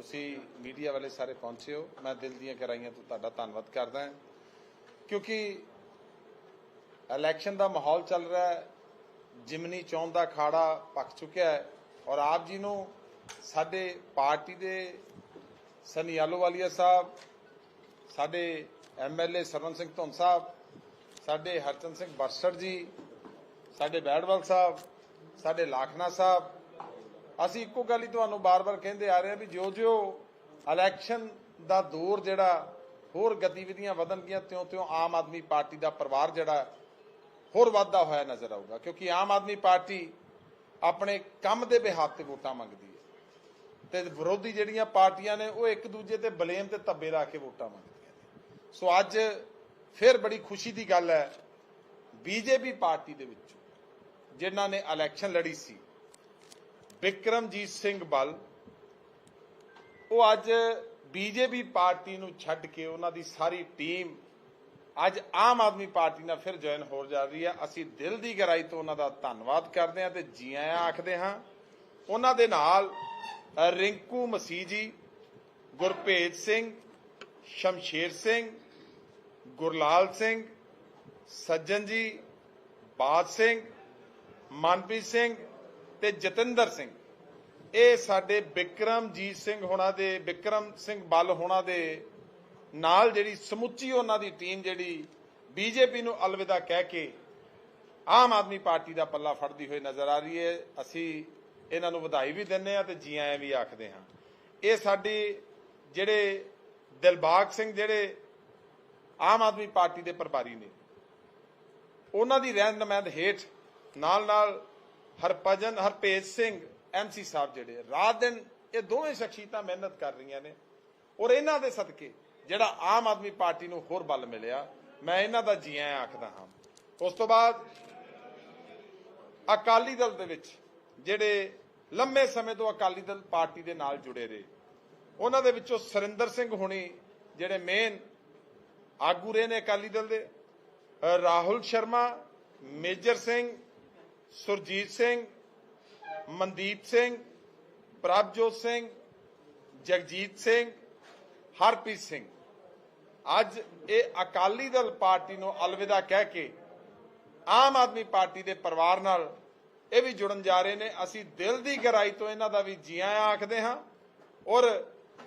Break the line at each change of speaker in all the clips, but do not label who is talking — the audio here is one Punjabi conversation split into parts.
ਤੁਸੀਂ ਮੀਡੀਆ ਵਾਲੇ ਸਾਰੇ ਪਹੁੰਚੇ ਹੋ ਮੈਂ ਦਿਲ ਦੀਆਂ ਗਹਿਰਾਈਆਂ ਤੋਂ ਤੁਹਾਡਾ ਧੰਨਵਾਦ ਕਰਦਾ ਹਾਂ। ਕਿਉਂਕਿ ਇਲੈਕਸ਼ਨ ਦਾ ਮਾਹੌਲ ਚੱਲ ਰਿਹਾ ਹੈ। ਜਿਮਨੀ ਚੋਣ ਦਾ ਅਖਾੜਾ ਪੱਕ ਚੁੱਕਿਆ ਹੈ ਔਰ ਆਪ ਜੀ ਨੂੰ ਸਾਡੇ ਪਾਰਟੀ ਦੇ ਸਨੀ ਵਾਲੀਆ ਸਾਹਿਬ, ਸਾਡੇ ਐਮਐਲਏ ਸਰਵਨ ਸਿੰਘ ਧੁੰਨ ਸਾਹਿਬ, ਸਾਡੇ ਹਰਚੰਦ ਸਿੰਘ ਬਰਸੜ ਜੀ, ਸਾਡੇ ਬੈੜਵਾਲ ਸਾਹਿਬ, ਸਾਡੇ ਲਾਖਨਾ ਸਾਹਿਬ ਅਸੀਂ ਇੱਕੋ ਗੱਲ ਹੀ ਤੁਹਾਨੂੰ ਬਾਰ-ਬਾਰ ਕਹਿੰਦੇ ਆ ਰਹੇ ਹਾਂ ਵੀ ਜਿਉਂ-ਜਿਉਂ ਇਲੈਕਸ਼ਨ ਦਾ ਦੌਰ ਜਿਹੜਾ, ਹੋਰ ਗਤੀਵਿਧੀਆਂ ਵਧਣਗੀਆਂ, ਤਿਉਂ-ਤਿਉਂ ਆਮ ਆਦਮੀ ਪਾਰਟੀ ਦਾ ਪਰਿਵਾਰ ਜਿਹੜਾ, ਹੋਰ ਵਾਧਾ ਹੋਇਆ ਨਜ਼ਰ ਆਊਗਾ। ਕਿਉਂਕਿ ਆਮ ਆਦਮੀ ਪਾਰਟੀ ਆਪਣੇ ਕੰਮ ਦੇ ਬਿਹਾਫ ਤੇ ਵੋਟਾਂ ਮੰਗਦੀ ਹੈ। ਤੇ ਵਿਰੋਧੀ ਜਿਹੜੀਆਂ ਪਾਰਟੀਆਂ ਨੇ, ਉਹ ਇੱਕ ਦੂਜੇ ਤੇ ਬਲੇਮ ਤੇ ਧੱਬੇ ਲਾ ਕੇ ਵੋਟਾਂ ਮੰਗਦੀਆਂ ਨੇ। ਸੋ ਅੱਜ ਫਿਰ ਬੜੀ ਖੁਸ਼ੀ ਦੀ ਗੱਲ ਹੈ, ਬੀਜੇਪੀ ਪਾਰਟੀ ਦੇ ਵਿੱਚ, ਜਿਨ੍ਹਾਂ ਨੇ ਇਲੈਕਸ਼ਨ ਲੜੀ ਸੀ ਵਿਕਰਮਜੀਤ ਸਿੰਘ ਬਲ ਉਹ ਅੱਜ ਬੀਜੇਪੀ ਪਾਰਟੀ ਨੂੰ ਛੱਡ ਕੇ ਉਹਨਾਂ ਦੀ ਸਾਰੀ ਟੀਮ ਅੱਜ ਆਮ ਆਦਮੀ ਪਾਰਟੀ ਨਾਲ ਫਿਰ ਜੁਆਇਨ ਹੋ ਜਾ ਰਹੀ ਹੈ। ਅਸੀਂ ਦਿਲ ਦੀ ਗਹਿਰਾਈ ਤੋਂ ਉਹਨਾਂ ਦਾ ਧੰਨਵਾਦ ਕਰਦੇ ਹਾਂ ਤੇ ਜੀ ਆਇਆਂ ਆਖਦੇ ਹਾਂ। ਉਹਨਾਂ ਦੇ ਨਾਲ ਰਿੰਕੂ ਮਸੀਹ ਜੀ ਗੁਰਭੇਜ ਸਿੰਘ, ਸ਼ਮਸ਼ੇਰ ਸਿੰਘ, ਗੁਰਲਾਲ ਸਿੰਘ, ਸੱਜਣ ਜੀ, ਬਾਦ ਸਿੰਘ, ਮਨਪ੍ਰੀਤ ਸਿੰਘ ਤੇ ਜਤਿੰਦਰ ਸਿੰਘ। ਇਹ ਸਾਡੇ ਵਿਕਰਮਜੀਤ ਸਿੰਘ ਹੋਣਾ ਦੇ ਵਿਕਰਮ ਸਿੰਘ ਬੱਲ ਹੋਣਾ ਦੇ ਨਾਲ ਜਿਹੜੀ ਸਮੁੱਚੀ ਉਹਨਾਂ ਦੀ ਟੀਮ ਜਿਹੜੀ ਬੀਜੇਪੀ ਨੂੰ ਅਲਵਿਦਾ ਕਹਿ ਕੇ ਆਮ ਆਦਮੀ ਪਾਰਟੀ ਦਾ ਪੱਲਾ ਫੜਦੀ ਹੋਈ ਨਜ਼ਰ ਆ ਰਹੀ ਹੈ। ਅਸੀਂ ਇਹਨਾਂ ਨੂੰ ਵਧਾਈ ਵੀ ਦਿੰਦੇ ਆ ਤੇ ਜੀ ਆਇਆਂ ਵੀ ਆਖਦੇ ਹਾਂ। ਇਹ ਸਾਡੀ ਜਿਹੜੇ ਦਿਲਬਾਗ ਸਿੰਘ ਜਿਹੜੇ ਆਮ ਆਦਮੀ ਪਾਰਟੀ ਦੇ ਪ੍ਰਭਾਰੀ ਨੇ, ਉਹਨਾਂ ਦੀ ਰਹਿਨੁਮਾਇੰਦ ਹੇਠ ਨਾਲ ਨਾਲ ਹਰਭਜਨ ਹਰਪੇਜ ਸਿੰਘ ਐਮਸੀ ਸਾਹਿਬ ਜਿਹੜੇ ਰਾਤ ਦਿਨ ਇਹ ਦੋਵੇਂ ਸ਼ਖਸੀਅਤਾਂ ਮਿਹਨਤ ਕਰ ਰਹੀਆਂ ਨੇ। ਔਰ ਇਹਨਾਂ ਦੇ ਸਦਕੇ ਜਿਹੜਾ ਆਮ ਆਦਮੀ ਪਾਰਟੀ ਨੂੰ ਹੋਰ ਬਲ ਮਿਲਿਆ, ਮੈਂ ਇਹਨਾਂ ਦਾ ਜੀ ਆਇਆਂ ਆਖਦਾ ਹਾਂ। ਉਸ ਤੋਂ ਬਾਅਦ ਅਕਾਲੀ ਦਲ ਦੇ ਵਿੱਚ ਜਿਹੜੇ ਲੰਮੇ ਸਮੇਂ ਤੋਂ ਅਕਾਲੀ ਦਲ ਪਾਰਟੀ ਦੇ ਨਾਲ ਜੁੜੇ ਰਹੇ, ਉਹਨਾਂ ਦੇ ਵਿੱਚੋਂ ਸਰਿੰਦਰ ਸਿੰਘ ਹੁਣੀ ਜਿਹੜੇ ਮੇਨ ਆਗੂ ਰਹੇ ਨੇ ਅਕਾਲੀ ਦਲ ਦੇ ਰਾਹੁਲ ਸ਼ਰਮਾ, ਮੇਜਰ ਸਿੰਘ ਸੁਰਜੀਤ ਸਿੰਘ, ਮਨਦੀਪ ਸਿੰਘ, ਪ੍ਰਭਜੋਤ ਸਿੰਘ, ਜਗਜੀਤ ਸਿੰਘ, ਹਰਪ੍ਰੀਤ ਸਿੰਘ। ਅੱਜ ਇਹ ਅਕਾਲੀ ਦਲ ਪਾਰਟੀ ਨੂੰ ਅਲਵਿਦਾ ਕਹਿ ਕੇ ਆਮ ਆਦਮੀ ਪਾਰਟੀ ਦੇ ਪਰਿਵਾਰ ਨਾਲ ਇਹ ਵੀ ਜੁੜਨ ਜਾ ਰਹੇ ਨੇ। ਅਸੀਂ ਦਿਲ ਦੀ ਗਹਿਰਾਈ ਤੋਂ ਇਹਨਾਂ ਦਾ ਵੀ ਜੀਆਂ ਆਖਦੇ ਹਾਂ ਔਰ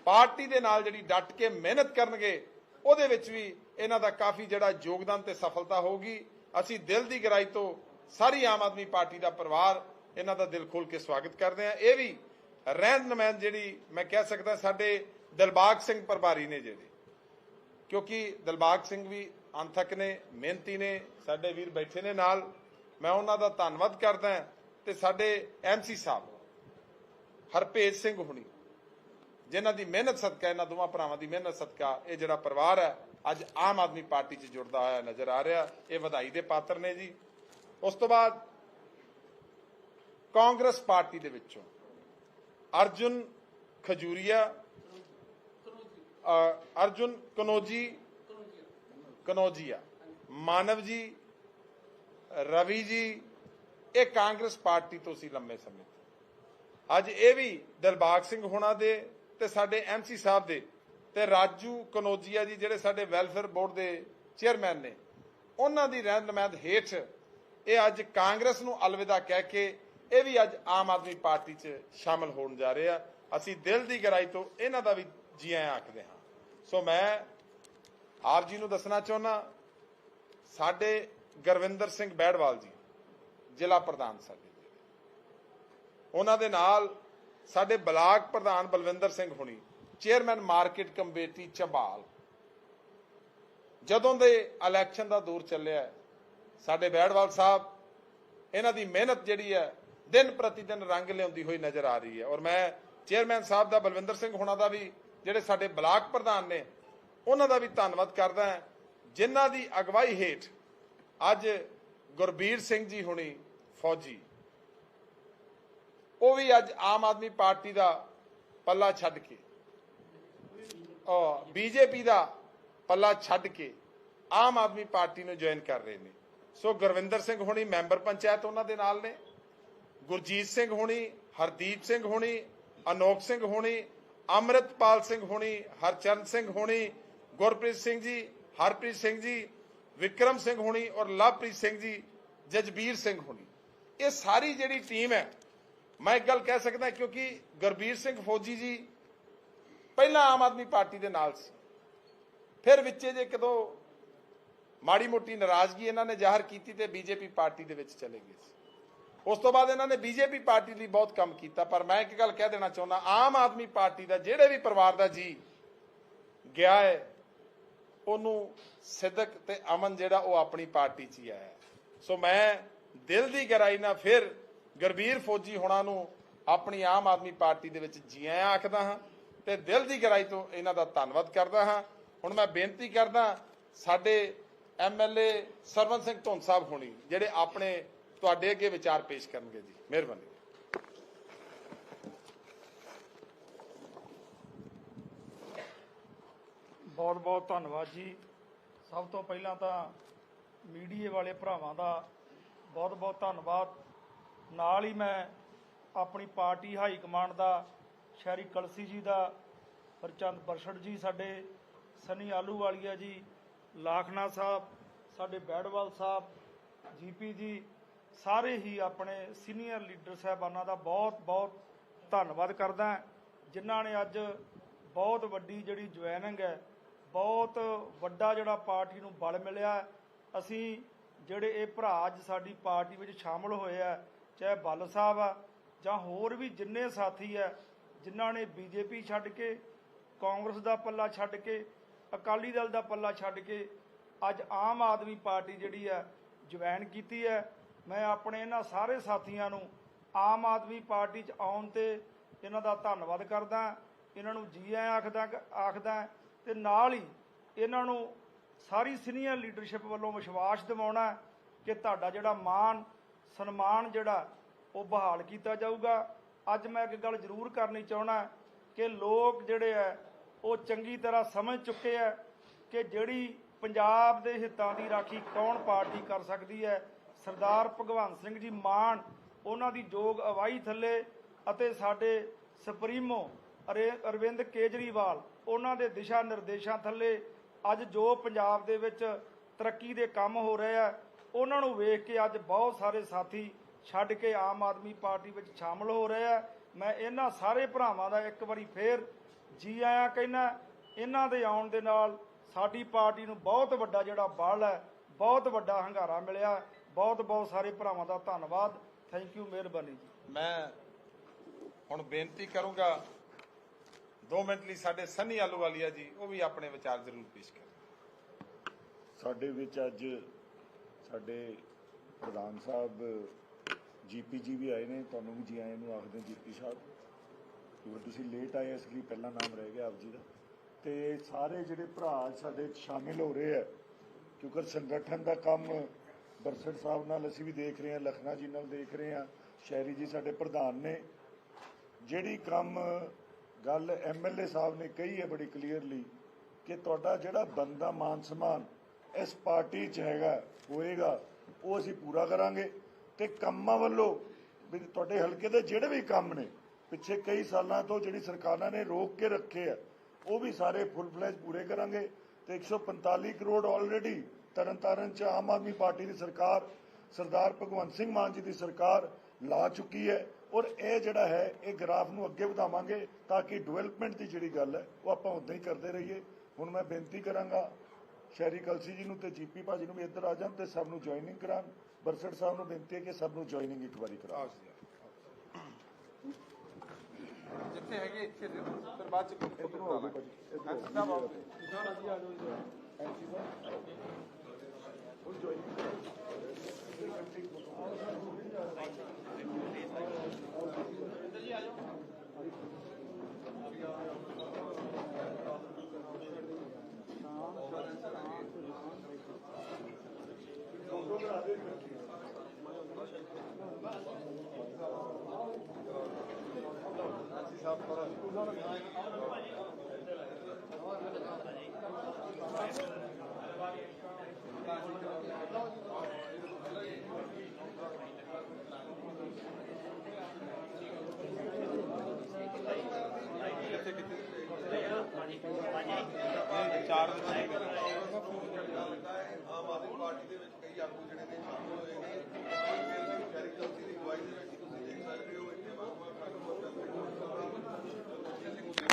ਪਾਰਟੀ ਦੇ ਨਾਲ ਜਿਹੜੀ ਡਟ ਕੇ ਮਿਹਨਤ ਕਰਨਗੇ, ਉਹਦੇ ਵਿੱਚ ਵੀ ਇਹਨਾਂ ਦਾ ਕਾਫੀ ਜਿਹੜਾ ਯੋਗਦਾਨ ਤੇ ਸਫਲਤਾ ਹੋਊਗੀ। ਅਸੀਂ ਦਿਲ ਦੀ ਗਹਿਰਾਈ ਤੋਂ ਸਾਰੀ ਆਮ ਆਦਮੀ ਪਾਰਟੀ ਦਾ ਪਰਿਵਾਰ ਇਹਨਾਂ ਦਾ ਦਿਲ ਖੋਲ ਕੇ ਸਵਾਗਤ ਕਰਦੇ ਹਾਂ। ਇਹ ਵੀ ਰਹਿਨੁਮਾਇੰਦ ਜਿਹੜੀ ਮੈਂ ਕਹਿ ਸਕਦਾ ਸਾਡੇ ਦਿਲਬਾਗ ਸਿੰਘ ਪ੍ਰਭਾਰੀ ਨੇ ਜਿਹੜੇ। ਕਿਉਂਕਿ ਦਿਲਬਾਗ ਸਿੰਘ ਵੀ ਅੰਥਕ ਨੇ, ਮਿਹਨਤੀ ਨੇ, ਸਾਡੇ ਵੀਰ ਬੈਠੇ ਨੇ ਨਾਲ। ਮੈਂ ਉਹਨਾਂ ਦਾ ਧੰਨਵਾਦ ਕਰਦਾ ਤੇ ਸਾਡੇ ਐਮਸੀ ਸਾਹਿਬ, ਹਰਪੇਜ ਸਿੰਘ ਹੁਣੀ, ਜਿਨ੍ਹਾਂ ਦੀ ਮਿਹਨਤ ਸਦਕਾ, ਇਹਨਾਂ ਦੋਵਾਂ ਭਰਾਵਾਂ ਦੀ ਮਿਹਨਤ ਸਦਕਾ ਇਹ ਜਿਹੜਾ ਪਰਿਵਾਰ ਹੈ, ਅੱਜ ਆਮ ਆਦਮੀ ਪਾਰਟੀ 'ਚ ਜੁੜਦਾ ਹੋਇਆ ਨਜ਼ਰ ਆ ਰਿਹਾ। ਇਹ ਵਧਾਈ ਦੇ ਪਾਤਰ ਨੇ ਜੀ। ਉਸ ਤੋਂ ਬਾਅਦ ਕਾਂਗਰਸ ਪਾਰਟੀ ਦੇ ਵਿੱਚੋਂ ਅਰਜੁਨ ਖਜੂਰੀਆ ਅਰਜੁਨ ਕਨੋਜੀ, ਕਨੋਜੀਆ, ਮਾਨਵ ਜੀ, ਰਵੀ ਜੀ, ਇਹ ਕਾਂਗਰਸ ਪਾਰਟੀ ਤੋਂ ਸੀ ਲੰਮੇ ਸਮੇਂ ਤੋਂ। ਅੱਜ ਇਹ ਵੀ ਦਿਲਬਾਗ ਸਿੰਘ ਹੋਣਾ ਦੇ ਤੇ ਸਾਡੇ ਐਮਸੀ ਸਾਹਿਬ ਦੇ ਤੇ ਰਾਜੂ ਕਨੋਜੀਆ ਜੀ ਜਿਹੜੇ ਸਾਡੇ ਵੈਲਫੇਅਰ ਬੋਰਡ ਦੇ ਚੇਅਰਮੈਨ ਨੇ, ਉਹਨਾਂ ਦੀ ਰਹਿਨੁਮਾਇੰਦ ਹੇਠ ਇਹ ਅੱਜ ਕਾਂਗਰਸ ਨੂੰ ਅਲਵਿਦਾ ਕਹਿ ਕੇ ਇਹ ਵੀ ਅੱਜ ਆਮ ਆਦਮੀ ਪਾਰਟੀ 'ਚ ਸ਼ਾਮਲ ਹੋਣ ਜਾ ਰਹੇ ਆ। ਅਸੀਂ ਦਿਲ ਦੀ ਗਹਿਰਾਈ ਤੋਂ ਇਹਨਾਂ ਦਾ ਵੀ ਜੀ ਆਇਆਂ ਆਖਦੇ ਹਾਂ। ਸੋ ਮੈਂ ਆਪ ਜੀ ਨੂੰ ਦੱਸਣਾ ਚਾਹੁੰਦਾ ਸਾਡੇ ਗੁਰਵਿੰਦਰ ਸਿੰਘ ਬੈੜਵਾਲ ਜੀ, ਜ਼ਿਲ੍ਹਾ ਪ੍ਰਧਾਨ ਸਾਡੇ ਉਹਨਾਂ ਦੇ ਨਾਲ ਸਾਡੇ ਬਲਾਕ ਪ੍ਰਧਾਨ ਬਲਵਿੰਦਰ ਸਿੰਘ ਹੁਣੀ, ਚੇਅਰਮੈਨ ਮਾਰਕੀਟ ਕਮੇਟੀ ਚਬਾਲ। ਜਦੋਂ ਦੇ ਇਲੈਕਸ਼ਨ ਦਾ ਦੌਰ ਚੱਲਿਆ ਸਾਡੇ ਬੈੜਵਾਲ ਸਾਹਿਬ, ਇਹਨਾਂ ਦੀ ਮਿਹਨਤ ਜਿਹੜੀ ਹੈ, ਦਿਨ ਪ੍ਰਤੀ ਦਿਨ ਰੰਗ ਲਿਆਉਂਦੀ ਹੋਈ ਨਜ਼ਰ ਆ ਰਹੀ ਹੈ। ਔਰ ਮੈਂ ਚੇਅਰਮੈਨ ਸਾਹਿਬ ਦਾ ਬਲਵਿੰਦਰ ਸਿੰਘ ਹੋਣਾ ਦਾ ਵੀ, ਜਿਹੜੇ ਸਾਡੇ ਬਲਾਕ ਪ੍ਰਧਾਨ ਨੇ, ਉਹਨਾਂ ਦਾ ਵੀ ਧੰਨਵਾਦ ਕਰਦਾ ਹਾਂ। ਜਿਨ੍ਹਾਂ ਦੀ ਅਗਵਾਈ ਹੇਠ ਅੱਜ ਗੁਰਬੀਰ ਸਿੰਘ ਜੀ ਹੁਣੀ ਫੌਜੀ। ਉਹ ਵੀ ਅੱਜ ਆਮ ਆਦਮੀ ਪਾਰਟੀ ਦਾ ਪੱਲਾ ਛੱਡ ਕੇ ਉਹ ਬੀਜੇਪੀ ਦਾ ਪੱਲਾ ਛੱਡ ਕੇ ਆਮ ਆਦਮੀ ਪਾਰਟੀ ਨੂੰ ਜੁਆਇਨ ਕਰ ਰਹੇ ਨੇ। ਸੋ ਗੁਰਵਿੰਦਰ ਸਿੰਘ ਹੁਣੀ ਮੈਂਬਰ ਪੰਚਾਇਤ ਉਹਨਾਂ ਦੇ ਨਾਲ ਨੇ। ਗੁਰਜੀਤ ਸਿੰਘ ਹੁਣੀ, ਹਰਦੀਪ ਸਿੰਘ ਹੁਣੀ ਅਨੋਖ ਸਿੰਘ ਹੁਣੀ, ਅੰਮ੍ਰਿਤਪਾਲ ਸਿੰਘ ਹੋਣੀ, ਹਰਚਰਨ ਸਿੰਘ ਹੋਣੀ, ਗੁਰਪ੍ਰੀਤ ਸਿੰਘ ਜੀ, ਹਰਪ੍ਰੀਤ ਸਿੰਘ ਜੀ, ਵਿਕਰਮ ਸਿੰਘ ਹੋਣੀ ਔਰ ਲਵਪ੍ਰੀਤ ਸਿੰਘ ਜੀ, ਜਜਬੀਰ ਸਿੰਘ ਹੋਣੀ। ਇਹ ਸਾਰੀ ਜਿਹੜੀ ਟੀਮ ਹੈ, ਮੈਂ ਇੱਕ ਗੱਲ ਕਹਿ ਸਕਦਾ ਕਿਉਂਕਿ ਗੁਰਬੀਰ ਸਿੰਘ ਫੌਜੀ ਜੀ ਪਹਿਲਾਂ ਆਮ ਆਦਮੀ ਪਾਰਟੀ ਦੇ ਨਾਲ ਸੀ। ਫਿਰ ਵਿੱਚੇ ਜੇ ਕਦੋਂ ਮਾੜੀ ਮੋਟੀ ਨਾਰਾਜ਼ਗੀ ਇਹਨਾਂ ਨੇ ਜ਼ਾਹਰ ਕੀਤੀ ਤੇ ਬੀਜੇਪੀ ਪਾਰਟੀ ਦੇ ਵਿੱਚ ਚਲੇ ਗਏ ਸੀ। ਉਸ ਤੋਂ ਬਾਅਦ ਇਹਨਾਂ ਨੇ ਬੀਜੇਪੀ ਪਾਰਟੀ ਲਈ ਬਹੁਤ ਕੰਮ ਕੀਤਾ, ਪਰ ਮੈਂ ਇੱਕ ਗੱਲ ਕਹਿ ਦੇਣਾ ਚਾਹੁੰਦਾ, ਆਮ ਆਦਮੀ ਪਾਰਟੀ ਦਾ, ਜਿਹੜੇ ਵੀ ਪਰਿਵਾਰ ਦਾ ਜੀ ਗਿਆ ਹੈ, ਉਹਨੂੰ ਸਿੱਧਕ ਤੇ ਅਮਨ ਜਿਹੜਾ ਉਹ ਆਪਣੀ ਪਾਰਟੀ 'ਚ ਹੀ ਆਇਆ ਸੋ ਮੈਂ ਦਿਲ ਦੀ ਗਹਿਰਾਈ ਨਾਲ ਫਿਰ ਗਰਬੀਰ ਫੌਜੀ ਹੋਣਾ ਨੂੰ ਆਪਣੀ ਆਮ ਆਦਮੀ ਪਾਰਟੀ ਦੇ ਵਿੱਚ ਜੀ ਆਇਆਂ ਆਖਦਾ ਹਾਂ ਤੇ ਦਿਲ ਦੀ ਗਹਿਰਾਈ ਤੋਂ ਇਹਨਾਂ ਦਾ ਧੰਨਵਾਦ ਕਰਦਾ ਹਾਂ। ਹੁਣ ਮੈਂ ਬੇਨਤੀ ਕਰਦਾ, ਸਾਡੇ ਐਮਐਲਏ ਸਰਵਨ ਸਿੰਘ ਧੁੰਨ ਸਾਹਿਬ ਹੋਣੀ, ਜਿਹੜੇ ਆਪਣੇ ਤੁਹਾਡੇ ਅੱਗੇ ਵਿਚਾਰ ਪੇਸ਼ ਕਰਨਗੇ ਜੀ। ਮਿਹਰਬਾਨੀ।
ਬਹੁਤ ਬਹੁਤ ਧੰਨਵਾਦ ਜੀ। ਸਭ ਤੋਂ ਪਹਿਲਾਂ ਤਾਂ ਮੀਡੀਏ ਵਾਲੇ ਭਰਾਵਾਂ ਦਾ ਬਹੁਤ ਬਹੁਤ ਧੰਨਵਾਦ। ਨਾਲ ਹੀ ਮੈਂ ਆਪਣੀ ਪਾਰਟੀ ਹਾਈ ਕਮਾਂਡ ਦਾ ਸ਼ਹਿਰੀ ਕਲਸੀ ਜੀ ਦਾ, ਹਰਚੰਦ ਬਰਸ਼ੜ ਜੀ ਸਾਡੇ, ਸਨੀ ਆਲੂਵਾਲੀਆ ਜੀ ਲਾਖਨਾ ਸਾਹਿਬ, ਸਾਡੇ ਬੈੜਵਾਲ ਸਾਹਿਬ, ਜੀਪੀ ਜੀ, ਸਾਰੇ ਹੀ ਆਪਣੇ ਸੀਨੀਅਰ ਲੀਡਰ ਸਾਹਿਬਾਨਾਂ ਦਾ ਬਹੁਤ ਬਹੁਤ ਧੰਨਵਾਦ ਕਰਦਾ ਜਿਨ੍ਹਾਂ ਨੇ ਅੱਜ ਬਹੁਤ ਵੱਡੀ ਜਿਹੜੀ ਜੁਆਇਨਿੰਗ ਹੈ, ਬਹੁਤ ਵੱਡਾ ਜਿਹੜਾ ਪਾਰਟੀ ਨੂੰ ਬਲ ਮਿਲਿਆ ਅਸੀਂ ਜਿਹੜੇ ਇਹ ਭਰਾ ਅੱਜ ਸਾਡੀ ਪਾਰਟੀ ਵਿੱਚ ਸ਼ਾਮਲ ਹੋਏ ਆ, ਚਾਹੇ ਬੱਲ ਸਾਹਿਬ ਆ, ਜਾਂ ਹੋਰ ਵੀ ਜਿੰਨੇ ਸਾਥੀ ਆ, ਜਿਨ੍ਹਾਂ ਨੇ ਬੀਜੇਪੀ ਛੱਡ ਕੇ, ਕਾਂਗਰਸ ਦਾ ਪੱਲਾ ਛੱਡ ਕੇ ਅਕਾਲੀ ਦਲ ਦਾ ਪੱਲਾ ਛੱਡ ਕੇ ਅੱਜ ਆਮ ਆਦਮੀ ਪਾਰਟੀ ਜਿਹੜੀ ਹੈ, ਜੁਆਇਨ ਕੀਤੀ ਹੈ। ਮੈਂ ਆਪਣੇ ਇਹਨਾਂ ਸਾਰੇ ਸਾਥੀਆਂ ਨੂੰ ਆਮ ਆਦਮੀ ਪਾਰਟੀ 'ਚ ਆਉਣ ਤੇ ਇਹਨਾਂ ਦਾ ਧੰਨਵਾਦ ਕਰਦਾ। ਇਹਨਾਂ ਨੂੰ ਜੀ ਆਇਆਂ ਆਖਦਾ ਆਖਦਾ ਤੇ ਨਾਲ ਹੀ ਇਹਨਾਂ ਨੂੰ ਸਾਰੀ ਸੀਨੀਅਰ ਲੀਡਰਸ਼ਿਪ ਵੱਲੋਂ ਵਿਸ਼ਵਾਸ ਦਿਵਾਉਣਾ ਕਿ ਤੁਹਾਡਾ ਜਿਹੜਾ ਮਾਣ, ਸਨਮਾਨ ਜਿਹੜਾ, ਉਹ ਬਹਾਲ ਕੀਤਾ ਜਾਊਗਾ। ਅੱਜ ਮੈਂ ਇੱਕ ਗੱਲ ਜ਼ਰੂਰ ਕਰਨੀ ਚਾਹਣਾ ਕਿ ਲੋਕ ਜਿਹੜੇ ਆ ਉਹ ਚੰਗੀ ਤਰ੍ਹਾਂ ਸਮਝ ਚੁੱਕੇ ਆ ਕਿ ਜਿਹੜੀ ਪੰਜਾਬ ਦੇ ਹਿੱਤਾਂ ਦੀ ਰਾਖੀ ਕੌਣ ਪਾਰਟੀ ਕਰ ਸਕਦੀ ਹੈ? ਸਰਦਾਰ ਭਗਵੰਤ ਸਿੰਘ ਜੀ ਮਾਨ, ਉਹਨਾਂ ਦੀ ਯੋਗ ਅਵਾਈ ਥੱਲੇ ਅਤੇ ਸਾਡੇ ਸੁਪਰੀਮੋ ਅਰੇ- ਅਰਵਿੰਦ ਕੇਜਰੀਵਾਲ, ਉਹਨਾਂ ਦੇ ਦਿਸ਼ਾ ਨਿਰਦੇਸ਼ਾਂ ਥੱਲੇ ਅੱਜ ਜੋ ਪੰਜਾਬ ਦੇ ਵਿੱਚ ਤਰੱਕੀ ਦੇ ਕੰਮ ਹੋ ਰਹੇ ਆ, ਉਹਨਾਂ ਨੂੰ ਵੇਖ ਕੇ ਅੱਜ ਬਹੁਤ ਸਾਰੇ ਸਾਥੀ ਛੱਡ ਕੇ ਆਮ ਆਦਮੀ ਪਾਰਟੀ ਵਿੱਚ ਸ਼ਾਮਲ ਹੋ ਰਹੇ ਆ। ਮੈਂ ਇਹਨਾਂ ਸਾਰੇ ਭਰਾਵਾਂ ਦਾ ਇੱਕ ਵਾਰੀ ਫੇਰ ਜੀ ਆਇਆਂ ਕਹਿਣਾ ਇਹਨਾਂ ਦੇ ਆਉਣ ਦੇ ਨਾਲ ਸਾਡੀ ਪਾਰਟੀ ਨੂੰ ਬਹੁਤ ਵੱਡਾ ਜਿਹੜਾ ਬਲ ਹੈ ਬਹੁਤ ਵੱਡਾ ਹੰਗਾਰਾ ਮਿਲਿਆ। ਬਹੁਤ ਬਹੁਤ ਸਾਰੇ ਭਰਾਵਾਂ ਦਾ ਧੰਨਵਾਦ। ਥੈਂਕ ਯੂ ਮਿਹਰਬਾਨੀ ਜੀ।
ਮੈਂ ਹੁਣ ਬੇਨਤੀ ਕਰੂੰਗਾ 2 ਮਿੰਟ ਲਈ ਸਾਡੇ ਸੰਨੀ ਆਲੂਵਾਲੀਆ ਜੀ ਉਹ ਵੀ ਆਪਣੇ ਵਿਚਾਰ ਜ਼ਰੂਰ ਪੇਸ਼ ਕਰਨ।
ਸਾਡੇ ਵਿੱਚ ਅੱਜ ਸਾਡੇ ਪ੍ਰਧਾਨ ਸਾਹਿਬ ਜੀਪੀ ਜੀ ਵੀ ਆਏ ਨੇ ਤੁਹਾਨੂੰ ਵੀ ਜੀ ਆਇਆਂ ਨੂੰ ਆਖਦੇ ਜੀਪੀ ਸਾਹਿਬ। ਕਿਉਂਕਿ ਤੁਸੀਂ ਲੇਟ ਆਏ ਇਸ ਲਈ ਪਹਿਲਾ ਨਾਮ ਰਹਿ ਗਿਆ ਆਪ ਜੀ ਦਾ। ਤੇ ਸਾਰੇ ਜਿਹੜੇ ਭਰਾ ਸਾਡੇ ਸ਼ਾਮਿਲ ਹੋ ਰਹੇ ਆ, ਕਿਉਂਕਿ ਸੰਗਠਨ ਦਾ ਕੰਮ ਬਰਸੜ ਸਾਹਿਬ ਨਾਲ ਅਸੀਂ ਵੀ ਦੇਖ ਰਹੇ ਹਾਂ ਲਖਨਾ ਜੀ ਨਾਲ ਦੇਖ ਰਹੇ ਹਾਂ ਸ਼ਹਿਰੀ ਜੀ ਸਾਡੇ ਪ੍ਰਧਾਨ ਨੇ। ਜਿਹੜੀ ਕੰਮ ਗੱਲ ਐਮਐਲਏ ਸਾਹਿਬ ਨੇ ਕਹੀ ਹੈ ਬੜੀ ਕਲੀਅਰਲੀ ਕਿ ਤੁਹਾਡਾ ਜਿਹੜਾ ਬੰਦਾ ਮਾਨ ਸਨਮਾਨ ਇਸ ਪਾਰਟੀ 'ਚ ਹੈਗਾ, ਹੋਏਗਾ, ਉਹ ਅਸੀਂ ਪੂਰਾ ਕਰਾਂਗੇ। ਤੇ ਕੰਮਾਂ ਵੱਲੋਂ ਵੀ ਤੁਹਾਡੇ ਹਲਕੇ ਦੇ ਜਿਹੜੇ ਵੀ ਕੰਮ ਨੇ ਪਿੱਛੇ ਕਈ ਸਾਲਾਂ ਤੋਂ ਜਿਹੜੀ ਸਰਕਾਰਾਂ ਨੇ ਰੋਕ ਕੇ ਰੱਖੇ ਆ, ਉਹ ਵੀ ਸਾਰੇ ਫੁੱਲ ਫਲੈਜ ਪੂਰੇ ਕਰਾਂਗੇ ਤੇ 145 ਕਰੋੜ ਆਲਰੇਡੀ ਤਰਨਤਾਰਨ 'ਚ ਆਮ ਆਦਮੀ ਪਾਰਟੀ ਦੀ ਸਰਕਾਰ, ਸਰਦਾਰ ਭਗਵੰਤ ਸਿੰਘ ਮਾਨ ਜੀ ਦੀ ਸਰਕਾਰ ਲਾ ਚੁੱਕੀ ਹੈ ਔਰ ਇਹ ਜਿਹੜਾ ਹੈ, ਇਹ ਗ੍ਰਾਫ ਨੂੰ ਅੱਗੇ ਵਧਾਵਾਂਗੇ ਤਾਂ ਕਿ ਡਿਵੈਲਪਮੈਂਟ ਦੀ ਜਿਹੜੀ ਗੱਲ ਹੈ, ਉਹ ਆਪਾਂ ਉਦਾਂ ਹੀ ਕਰਦੇ ਰਹੀਏ। ਹੁਣ ਮੈਂ ਬੇਨਤੀ ਕਰਾਂਗਾ, ਸ਼ਹਿਰੀ ਕਲਸੀ ਜੀ ਨੂੰ ਤੇ ਜੀਪੀ ਭਾਜੀ ਨੂੰ ਵੀ ਇੱਧਰ ਆ ਜਾਣ ਤੇ ਸਭ ਨੂੰ ਜੁਆਇਨਿੰਗ ਕਰਾਉਣ। ਬਰਸੜ ਸਾਹਿਬ ਨੂੰ ਬੇਨਤੀ ਹੈ ਕਿ ਸਭ ਨੂੰ ਜੁਆਇਨਿੰਗ ਇੱਕ ਵਾਰੀ ਕਰਾਓ
ਜਿੱਥੇ ਹੈਗੇ ਇੱਥੇ ਦਿਓ, ਫਿਰ ਬਾਅਦ ਚ ਕੋਈ ਫੋਟੋ
ਇੱਧਰੋਂ ਆਓ
ਕਰਾ
ਭਾਜੀ,
ਲਾਂਗੇ
ਇੱਧਰੋਂ
ਹਾਂਜੀ ਸਾਹਿਬ ਆਓ
ਐਮਸੀ ਸਾਹਿਬ ਉਹ ਜੁਆਇਨਿੰਗ
ਹਾਂਜੀ ਪਾਰਟੀ ਦੇ ਵਿੱਚ ਕਈ ਆਗੂ ਜਿਹੜੇ ਨੇ ਸ਼ਾਮਲ ਹੋਏ ਨੇ। ਕੇਂਦਰੀ ਸ਼ਹਿਰੀ ਕੌਂਸਲ ਦੀ ਅਗਵਾਈ ਦੇ ਵਿੱਚ ਤੁਸੀਂ ਦੇਖ ਸਕਦੇ ਹੋ। ਇੱਥੇ ਵੱਖ-ਵੱਖ ਆਗੂ ਚੱਲ ਰਹੇ ਨੇ ਗੁਰਬੀਰ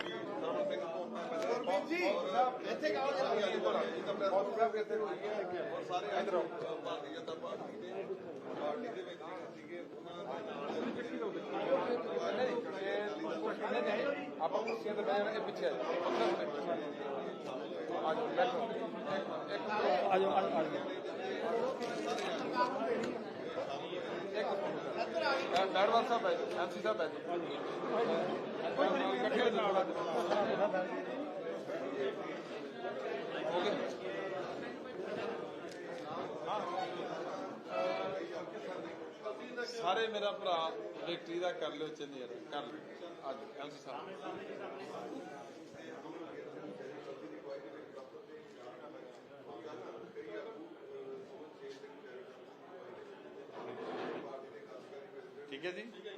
ਜੀ ਇੱਥੇ ਕਾਲ ਜਰਾ ਗਿਆ ਜੀ ਤਾਂ ਪ੍ਰੈਸ ਕਾਨਫਰੰਸ ਇੱਥੇ ਹੋਈ ਹੈ। ਔਰ ਸਾਰੇ ਇਧਰ ਭਾਰਤੀ ਜਨਤਾ ਪਾਰਟੀ ਦੇ ਪਾਰਟੀ ਦੇ ਵਿੱਚ ਸੀਗੇ। ਉਹਨਾਂ ਦੇ ਨਾਲ ਕਿੱਥੇ ਹੋ ਗਏ ਆਪਾਂ ਕੁਰਸੀਆਂ ਤੇ ਬੈਠੇ ਪਿੱਛੇ ਆ ਜਾਓ ਆ ਜਾਓ ਸਾਹਿਬ ਬੈਠੋ ਐਮਸੀ ਸਾਹਿਬ ਬੈਠੋ ਇਕੱਠੇ ਹੋ ਜਾਓ ਸਾਰੇ ਮੇਰਾ ਭਰਾ ਵਿਕਟਰੀ ਦਾ ਕਰ ਲਿਓ ਚੰਨੀ ਕਰ ਲਿਓ। ਅੱਜ ਐਮਸੀ ਸਾਹਿਬ ਠੀਕ ਹੈ ਜੀ